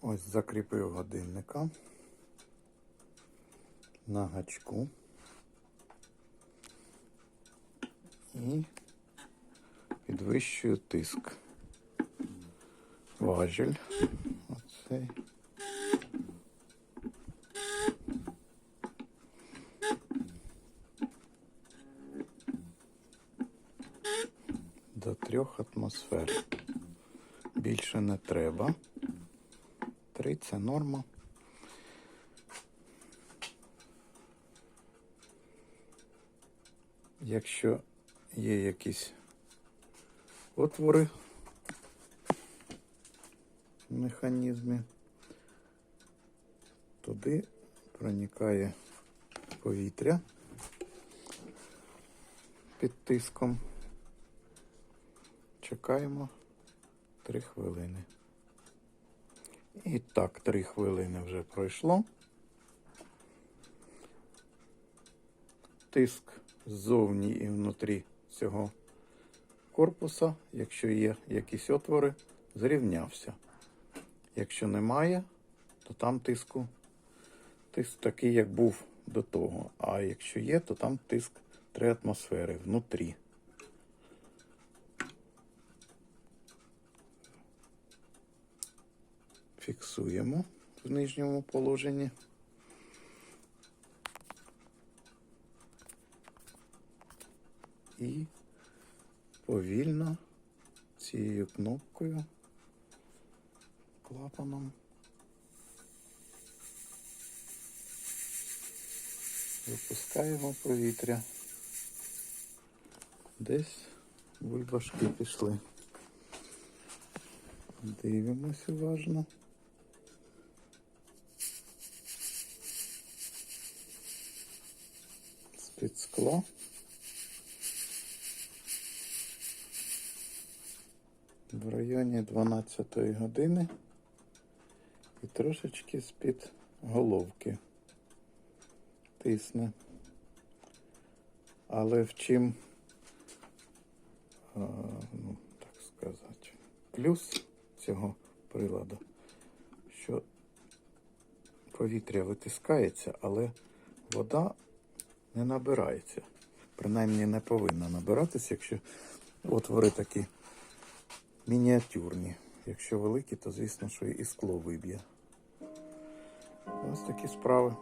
Ось закріпив годинника на гачку. І підвищую тиск. Важіль. Оцей. До трьох атмосфер. Більше не треба. Три це норма. Якщо є якісь отвори в механізмі, туди проникає повітря під тиском. Чекаємо 3 хвилини. І так, 3 хвилини вже пройшло. Тиск ззовні і внутрі цього корпуса, якщо є якісь отвори, зрівнявся. Якщо немає, то там тиску тиск такий, як був до того. А якщо є, то там тиск 3 атмосфери внутрі. Фіксуємо в нижньому положенні. І повільно цією кнопкою, клапаном випускаємо повітря. Десь бульбашки пішли. Дивимось уважно. З-під. В районі 12 години і трошечки з-під головки тисне. Але в чим, а, ну, так сказати, плюс цього приладу, що повітря витискається, але вода не набирається. Принаймні не повинна набиратися, якщо отвори такі мініатюрні. Якщо великі, то звісно, що і скло виб'є. Ось такі справи.